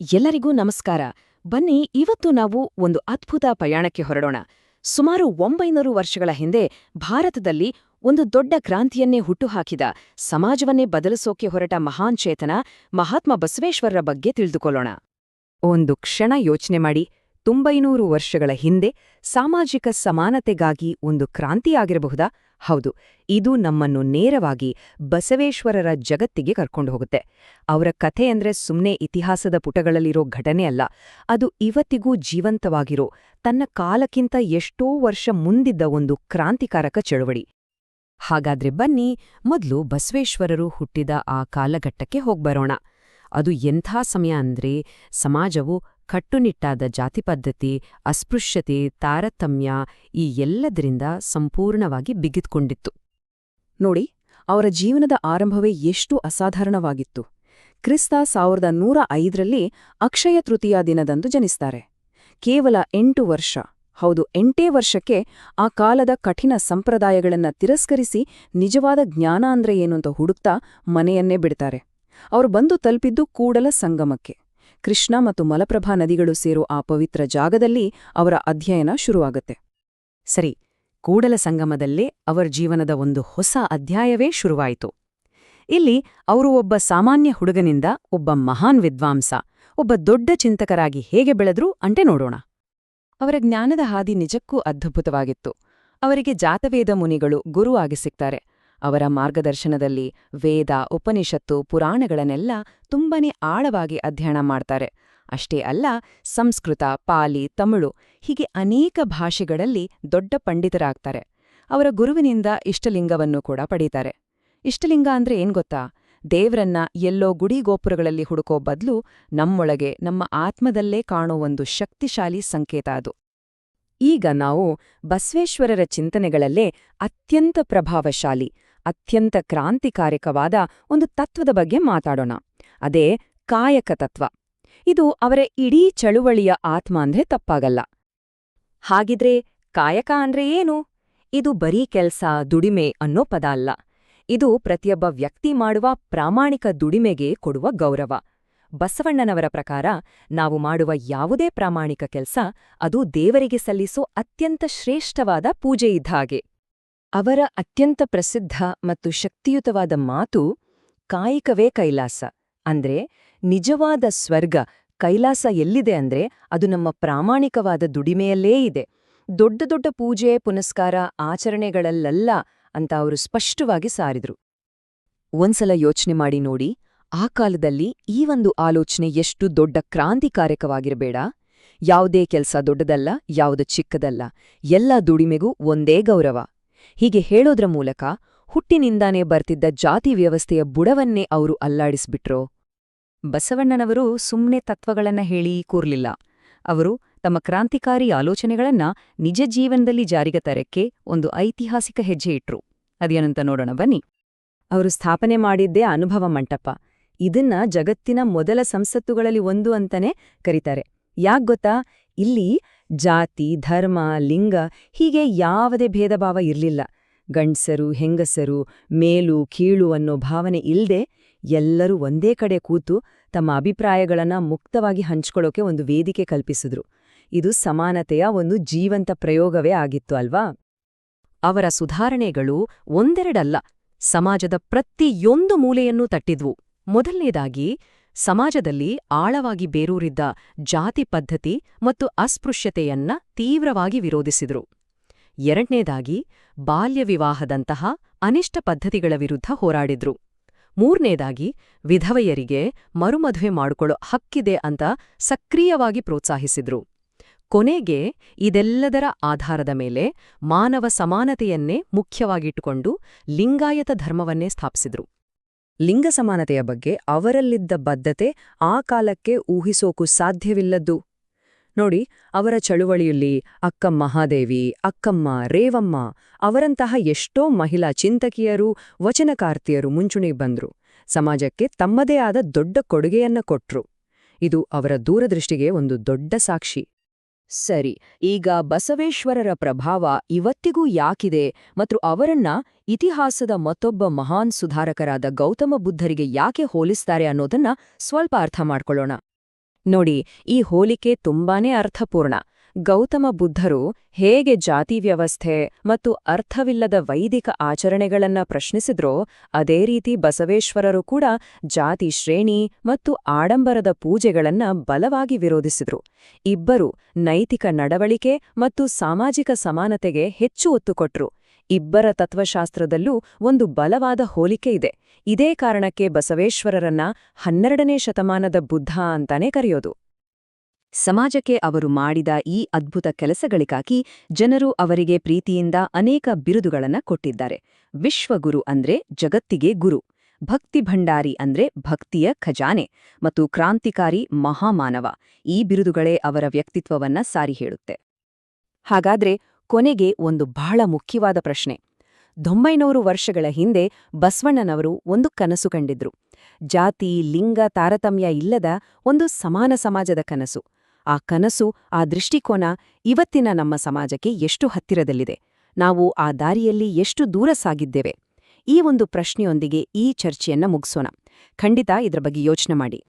ಎಲ್ಲರಿಗೂ ನಮಸ್ಕಾರ. ಬನ್ನಿ, ಇವತ್ತು ನಾವು ಒಂದು ಅದ್ಭುತ ಪ್ರಯಾಣಕ್ಕೆ ಹೊರಡೋಣ. ಸುಮಾರು ಒಂಬೈನೂರು ವರ್ಷಗಳ ಹಿಂದೆ ಭಾರತದಲ್ಲಿ ಒಂದು ದೊಡ್ಡ ಕ್ರಾಂತಿಯನ್ನೇ ಹುಟ್ಟುಹಾಕಿದ, ಸಮಾಜವನ್ನೇ ಬದಲಿಸೋಕೆ ಹೊರಟ ಮಹಾನ್ ಚೇತನ ಮಹಾತ್ಮ ಬಸವೇಶ್ವರರ ಬಗ್ಗೆ ತಿಳಿದುಕೊಳ್ಳೋಣ. ಒಂದು ಕ್ಷಣ ಯೋಚನೆ ಮಾಡಿ, ತುಂಬೈನೂರು ವರ್ಷಗಳ ಹಿಂದೆ ಸಾಮಾಜಿಕ ಸಮಾನತೆಗಾಗಿ ಒಂದು ಕ್ರಾಂತಿಯಾಗಿರಬಹುದಾ ಹೌದು, ಇದು ನಮ್ಮನ್ನು ನೇರವಾಗಿ ಬಸವೇಶ್ವರರ ಜಗತ್ತಿಗೆ ಕರ್ಕೊಂಡು ಹೋಗುತ್ತೆ. ಅವರ ಕಥೆ ಅಂದ್ರೆ ಸುಮ್ನೆ ಇತಿಹಾಸದ ಪುಟಗಳಲ್ಲಿರೋ ಘಟನೆ ಅಲ್ಲ, ಅದು ಇವತ್ತಿಗೂ ಜೀವಂತವಾಗಿರೋ, ತನ್ನ ಕಾಲಕ್ಕಿಂತ ಎಷ್ಟೋ ವರ್ಷ ಮುಂದಿದ್ದ ಒಂದು ಕ್ರಾಂತಿಕಾರಕ ಚಳುವಳಿ. ಹಾಗಾದ್ರೆ ಬನ್ನಿ, ಮೊದಲು ಬಸವೇಶ್ವರರು ಹುಟ್ಟಿದ ಆ ಕಾಲಘಟ್ಟಕ್ಕೆ ಹೋಗ್ಬರೋಣ. ಅದು ಎಂಥ ಸಮಯ ಅಂದ್ರೆ, ಸಮಾಜವು ಕಟ್ಟುನಿಟ್ಟಾದ ಜಾತಿ ಪದ್ಧತಿ, ಅಸ್ಪೃಶ್ಯತೆ, ತಾರತಮ್ಯ ಈ ಎಲ್ಲದರಿಂದ ಸಂಪೂರ್ಣವಾಗಿ ಬಿಗಿದ್ಕೊಂಡಿತ್ತು ನೋಡಿ, ಅವರ ಜೀವನದ ಆರಂಭವೇ ಎಷ್ಟು ಅಸಾಧಾರಣವಾಗಿತ್ತು. ಕ್ರಿಸ್ತ ಸಾವಿರದ ನೂರ ಐದರಲ್ಲಿ ಅಕ್ಷಯ ತೃತೀಯ ದಿನದಂದು ಜನಿಸ್ತಾರೆ. ಕೇವಲ ಎಂಟು ವರ್ಷ. ಹೌದು, ಎಂಟೇ ವರ್ಷಕ್ಕೆ ಆ ಕಾಲದ ಕಠಿಣ ಸಂಪ್ರದಾಯಗಳನ್ನ ತಿರಸ್ಕರಿಸಿ ನಿಜವಾದ ಜ್ಞಾನ ಅಂದ್ರೆ ಅಂತ ಹುಡುಕ್ತಾ ಮನೆಯನ್ನೇ ಬಿಡ್ತಾರೆ. ಅವರು ಬಂದು ತಲುಪಿದ್ದು ಕೂಡಲ ಸಂಗಮಕ್ಕೆ. ಕೃಷ್ಣ ಮತ್ತು ಮಲಪ್ರಭಾ ನದಿಗಳು ಸೇರೋ ಆ ಪವಿತ್ರ ಜಾಗದಲ್ಲಿ ಅವರ ಅಧ್ಯಯನ ಶುರುವಾಗುತ್ತೆ. ಸರಿ, ಕೂಡಲ ಸಂಗಮದಲ್ಲೇ ಅವರ ಜೀವನದ ಒಂದು ಹೊಸ ಅಧ್ಯಾಯವೇ ಶುರುವಾಯಿತು. ಇಲ್ಲಿ ಅವರು ಒಬ್ಬ ಸಾಮಾನ್ಯ ಹುಡುಗನಿಂದ ಒಬ್ಬ ಮಹಾನ್ ವಿದ್ವಾಂಸ, ಒಬ್ಬ ದೊಡ್ಡ ಚಿಂತಕರಾಗಿ ಹೇಗೆ ಬೆಳೆದ್ರು ಅಂಟೆ ನೋಡೋಣ. ಅವರ ಜ್ಞಾನದ ಹಾದಿ ನಿಜಕ್ಕೂ ಅದ್ಭುತವಾಗಿತ್ತು. ಅವರಿಗೆ ಜಾತವೇದ ಮುನಿಗಳು ಗುರು ಆಗಿ ಸಿಗ್ತಾರೆ. ಅವರ ಮಾರ್ಗದರ್ಶನದಲ್ಲಿ ವೇದ, ಉಪನಿಷತ್ತು, ಪುರಾಣಗಳನ್ನೆಲ್ಲ ತುಂಬನೇ ಆಳವಾಗಿ ಅಧ್ಯಯನ ಮಾಡ್ತಾರೆ. ಅಷ್ಟೇ ಅಲ್ಲ, ಸಂಸ್ಕೃತ, ಪಾಲಿ, ತಮಿಳು ಹೀಗೆ ಅನೇಕ ಭಾಷೆಗಳಲ್ಲಿ ದೊಡ್ಡ ಪಂಡಿತರಾಗ್ತಾರೆ. ಅವರ ಗುರುವಿನಿಂದ ಇಷ್ಟಲಿಂಗವನ್ನು ಕೂಡ ಪಡೀತಾರೆ. ಇಷ್ಟಲಿಂಗ ಅಂದ್ರೆ ಏನ್ ಗೊತ್ತಾ? ದೇವ್ರನ್ನ ಎಲ್ಲೋ ಗುಡಿ ಗೋಪುರಗಳಲ್ಲಿ ಹುಡುಕೋ ಬದ್ಲು ನಮ್ಮೊಳಗೆ, ನಮ್ಮ ಆತ್ಮದಲ್ಲೇ ಕಾಣೋ ಒಂದು ಶಕ್ತಿಶಾಲಿ ಸಂಕೇತ ಅದು. ಈಗ ನಾವು ಬಸವೇಶ್ವರರ ಚಿಂತನೆಗಳಲ್ಲೇ ಅತ್ಯಂತ ಪ್ರಭಾವಶಾಲಿ ಅತ್ಯಂತ ಕ್ರಾಂತಿಕಾರಿಕವಾದ ಒಂದು ತತ್ವದ ಬಗ್ಗೆ ಮಾತಾಡೋಣ. ಅದೇ ಕಾಯಕ ತತ್ವ. ಇದು ಅವರ ಇಡೀ ಚಳುವಳಿಯ ಆತ್ಮ ಅಂದ್ರೆ ತಪ್ಪಾಗಲ್ಲ. ಹಾಗಿದ್ರೆ ಕಾಯಕ ಅಂದ್ರೆ ಏನು? ಇದು ಬರೀ ಕೆಲ್ಸ, ದುಡಿಮೆ ಅನ್ನೋ ಪದ ಅಲ್ಲ. ಇದು ಪ್ರತಿಯೊಬ್ಬ ವ್ಯಕ್ತಿ ಮಾಡುವ ಪ್ರಾಮಾಣಿಕ ದುಡಿಮೆಗೆ ಕೊಡುವ ಗೌರವ. ಬಸವಣ್ಣನವರ ಪ್ರಕಾರ ನಾವು ಮಾಡುವ ಯಾವುದೇ ಪ್ರಾಮಾಣಿಕ ಕೆಲ್ಸ ಅದು ದೇವರಿಗೆ ಸಲ್ಲಿಸೋ ಅತ್ಯಂತ ಶ್ರೇಷ್ಠವಾದ ಪೂಜೆ ಇದ್ದ ಹಾಗೆ. ಅವರ ಅತ್ಯಂತ ಪ್ರಸಿದ್ಧ ಮತ್ತು ಶಕ್ತಿಯುತವಾದ ಮಾತು ಕಾಯಿಕವೇ ಕೈಲಾಸ. ಅಂದ್ರೆ ನಿಜವಾದ ಸ್ವರ್ಗ ಕೈಲಾಸ ಎಲ್ಲಿದೆ ಅಂದ್ರೆ ಅದು ನಮ್ಮ ಪ್ರಾಮಾಣಿಕವಾದ ದುಡಿಮೆಯಲ್ಲೇ ಇದೆ. ದೊಡ್ಡ ದೊಡ್ಡ ಪೂಜೆ, ಪುನಸ್ಕಾರ, ಆಚರಣೆಗಳಲ್ಲಲ್ಲ ಅಂತ ಅವರು ಸ್ಪಷ್ಟವಾಗಿ ಸಾರಿದ್ರು. ಒಂದ್ಸಲ ಯೋಚನೆ ಮಾಡಿ ನೋಡಿ, ಆ ಕಾಲದಲ್ಲಿ ಈ ಒಂದು ಆಲೋಚನೆ ಎಷ್ಟು ದೊಡ್ಡ ಕ್ರಾಂತಿಕಾರಕವಾಗಿರಬೇಡ. ಯಾವುದೇ ಕೆಲಸ ದೊಡ್ಡದಲ್ಲ, ಯಾವುದು ಚಿಕ್ಕದಲ್ಲ, ಎಲ್ಲ ದುಡಿಮೆಗೂ ಒಂದೇ ಗೌರವ. ಹೀಗೆ ಹೇಳೋದ್ರ ಮೂಲಕ ಹುಟ್ಟಿನಿಂದಾನೇ ಬರ್ತಿದ್ದ ಜಾತಿ ವ್ಯವಸ್ಥೆಯ ಬುಡವನ್ನೇ ಅವರು ಅಲ್ಲಾಡಿಸ್ಬಿಟ್ರೋ. ಬಸವಣ್ಣನವರು ಸುಮ್ನೆ ತತ್ವಗಳನ್ನ ಹೇಳಿ ಕೂರ್ಲಿಲ್ಲ. ಅವರು ತಮ್ಮ ಕ್ರಾಂತಿಕಾರಿ ಆಲೋಚನೆಗಳನ್ನ ನಿಜ ಜೀವನದಲ್ಲಿ ಜಾರಿಗೆ ತರಕ್ಕೆ ಒಂದು ಐತಿಹಾಸಿಕ ಹೆಜ್ಜೆ ಇಟ್ರು. ಅದೇನಂತ ನೋಡೋಣ ಬನ್ನಿ. ಅವರು ಸ್ಥಾಪನೆ ಮಾಡಿದ್ದೇ ಅನುಭವ ಮಂಟಪ. ಇದನ್ನ ಜಗತ್ತಿನ ಮೊದಲ ಸಂಸತ್ತುಗಳಲ್ಲಿ ಒಂದು ಅಂತಾನೆ ಕರೀತಾರೆ. ಯಾಕ್ ಗೊತ್ತಾ? ಇಲ್ಲಿ ಜಾತಿ, ಧರ್ಮ, ಲಿಂಗ ಹೀಗೆ ಯಾವುದೇ ಭೇದಭಾವ ಇರಲಿಲ್ಲ. ಗಂಡಸರು, ಹೆಂಗಸರು, ಮೇಲು, ಕೀಳು ಅನ್ನೋ ಭಾವನೆ ಇಲ್ಲದೆ ಎಲ್ಲರೂ ಒಂದೇ ಕಡೆ ಕೂತು ತಮ್ಮ ಅಭಿಪ್ರಾಯಗಳನ್ನು ಮುಕ್ತವಾಗಿ ಹಂಚ್ಕೊಳ್ಳೋಕೆ ಒಂದು ವೇದಿಕೆ ಕಲ್ಪಿಸಿದ್ರು. ಇದು ಸಮಾನತೆಯ ಒಂದು ಜೀವಂತ ಪ್ರಯೋಗವೇ ಆಗಿತ್ತು ಅಲ್ವಾ? ಅವರ ಸುಧಾರಣೆಗಳು ಒಂದೆರಡಲ್ಲ. ಸಮಾಜದ ಪ್ರತಿಯೊಂದು ಮೂಲೆಯನ್ನೂ ತಟ್ಟಿದ್ವು. ಮೊದಲನೇದಾಗಿ ಸಮಾಜದಲ್ಲಿ ಆಳವಾಗಿ ಬೇರೂರಿದ್ದ ಜಾತಿ ಪದ್ಧತಿ ಮತ್ತು ಅಸ್ಪೃಶ್ಯತೆಯನ್ನ ತೀವ್ರವಾಗಿ ವಿರೋಧಿಸಿದರು. ಎರಡನೇದಾಗಿ, ಬಾಲ್ಯ ವಿವಾಹದಂತಹ ಅನಿಷ್ಟ ಪದ್ಧತಿಗಳ ವಿರುದ್ಧ ಹೋರಾಡಿದ್ರು. ಮೂರನೇದಾಗಿ, ವಿಧವೆಯರಿಗೆ ಮರುಮದುವೆ ಮಾಡಿಕೊಳ್ಳೋ ಹಕ್ಕಿದೆ ಅಂತ ಸಕ್ರಿಯವಾಗಿ ಪ್ರೋತ್ಸಾಹಿಸಿದ್ರು. ಕೊನೆಗೆ, ಇದೆಲ್ಲದರ ಆಧಾರದ ಮೇಲೆ ಮಾನವ ಸಮಾನತೆಯನ್ನೇ ಮುಖ್ಯವಾಗಿಟ್ಟುಕೊಂಡು ಲಿಂಗಾಯತ ಧರ್ಮವನ್ನೇ ಸ್ಥಾಪಿಸಿದ್ರು. ಲಿಂಗ ಸಮಾನತೆಯ ಬಗ್ಗೆ ಅವರಲ್ಲಿದ್ದ ಬದ್ಧತೆ ಆ ಕಾಲಕ್ಕೆ ಊಹಿಸೋಕು ಸಾಧ್ಯವಿಲ್ಲದ್ದು. ನೋಡಿ, ಅವರ ಚಳುವಳಿಯಲ್ಲಿ ಅಕ್ಕ ಮಹಾದೇವಿ, ಅಕ್ಕಮ್ಮ, ರೇವಮ್ಮ ಅವರಂತಹ ಎಷ್ಟೋ ಮಹಿಳಾ ಚಿಂತಕಿಯರು, ವಚನಕಾರ್ತಿಯರು ಮುಂಚೂಣಿಗೆ ಬಂದ್ರು. ಸಮಾಜಕ್ಕೆ ತಮ್ಮದೇ ಆದ ದೊಡ್ಡ ಕೊಡುಗೆಯನ್ನ ಕೊಟ್ರು. ಇದು ಅವರ ದೂರದೃಷ್ಟಿಗೆ ಒಂದು ದೊಡ್ಡ ಸಾಕ್ಷಿ. ಸರಿ, ಈಗ ಬಸವೇಶ್ವರರ ಪ್ರಭಾವ ಇವತ್ತಿಗೂ ಯಾಕಿದೆ ಮತ್ತು ಅವರನ್ನ ಇತಿಹಾಸದ ಮತ್ತೊಬ್ಬ ಮಹಾನ್ ಸುಧಾರಕರಾದ ಗೌತಮ ಬುದ್ಧರಿಗೆ ಯಾಕೆ ಹೋಲಿಸ್ತಾರೆ ಅನ್ನೋದನ್ನ ಸ್ವಲ್ಪ ಅರ್ಥ ಮಾಡ್ಕೊಳ್ಳೋಣ. ನೋಡಿ, ಈ ಹೋಲಿಕೆ ತುಂಬಾನೇ ಅರ್ಥಪೂರ್ಣ. ಗೌತಮ ಬುದ್ಧರು ಹೇಗೆ ಜಾತಿ ವ್ಯವಸ್ಥೆ ಮತ್ತು ಅರ್ಥವಿಲ್ಲದ ವೈದಿಕ ಆಚರಣೆಗಳನ್ನ ಪ್ರಶ್ನಿಸಿದ್ರೋ, ಅದೇ ರೀತಿ ಬಸವೇಶ್ವರರು ಕೂಡ ಜಾತಿ ಶ್ರೇಣಿ ಮತ್ತು ಆಡಂಬರದ ಪೂಜೆಗಳನ್ನ ಬಲವಾಗಿ ವಿರೋಧಿಸಿದ್ರು. ಇಬ್ಬರು ನೈತಿಕ ನಡವಳಿಕೆ ಮತ್ತು ಸಾಮಾಜಿಕ ಸಮಾನತೆಗೆ ಹೆಚ್ಚು ಒತ್ತು ಕೊಟ್ರು. ಇಬ್ಬರ ತತ್ವಶಾಸ್ತ್ರದಲ್ಲೂ ಒಂದು ಬಲವಾದ ಹೋಲಿಕೆ ಇದೆ. ಇದೇ ಕಾರಣಕ್ಕೆ ಬಸವೇಶ್ವರರನ್ನ ಹನ್ನೆರಡನೇ ಶತಮಾನದ ಬುದ್ಧ ಅಂತಾನೆ ಕರೆಯೋದು. ಸಮಾಜಕ್ಕೆ ಅವರು ಮಾಡಿದ ಈ ಅದ್ಭುತ ಕೆಲಸಗಳಿಗಾಗಿ ಜನರು ಅವರಿಗೆ ಪ್ರೀತಿಯಿಂದ ಅನೇಕ ಬಿರುದುಗಳನ್ನು ಕೊಟ್ಟಿದ್ದಾರೆ. ವಿಶ್ವಗುರು ಅಂದ್ರೆ ಜಗತ್ತಿಗೆ ಗುರು, ಭಕ್ತಿ ಭಂಡಾರಿ ಅಂದ್ರೆ ಭಕ್ತಿಯ ಖಜಾನೆ ಮತ್ತು ಕ್ರಾಂತಿಕಾರಿ ಮಹಾಮಾನವ. ಈ ಬಿರುದುಗಳೇ ಅವರ ವ್ಯಕ್ತಿತ್ವವನ್ನ ಸಾರಿ ಹೇಳುತ್ತೆ. ಹಾಗಾದ್ರೆ ಕೊನೆಗೆ ಒಂದು ಬಹಳ ಮುಖ್ಯವಾದ ಪ್ರಶ್ನೆ. ತೊಂಬೈನೂರು ವರ್ಷಗಳ ಹಿಂದೆ ಬಸವಣ್ಣನವರು ಒಂದು ಕನಸು ಕಂಡಿದ್ರು. ಜಾತಿ, ಲಿಂಗ, ತಾರತಮ್ಯ ಇಲ್ಲದ ಒಂದು ಸಮಾನ ಸಮಾಜದ ಕನಸು. ಆ ಕನಸು, ಆ ದೃಷ್ಟಿಕೋನ ಇವತ್ತಿನ ನಮ್ಮ ಸಮಾಜಕ್ಕೆ ಎಷ್ಟು ಹತ್ತಿರದಲ್ಲಿದೆ. ನಾವು ಆ ದಾರಿಯಲ್ಲಿ ಎಷ್ಟು ದೂರ ಸಾಗಿದ್ದೇವೆ. ಈ ಒಂದು ಪ್ರಶ್ನೆಯೊಂದಿಗೆ ಈ ಚರ್ಚೆಯನ್ನ ಮುಗಿಸೋಣ. ಖಂಡಿತ ಇದರ ಬಗ್ಗೆ ಯೋಚನೆ ಮಾಡಿ.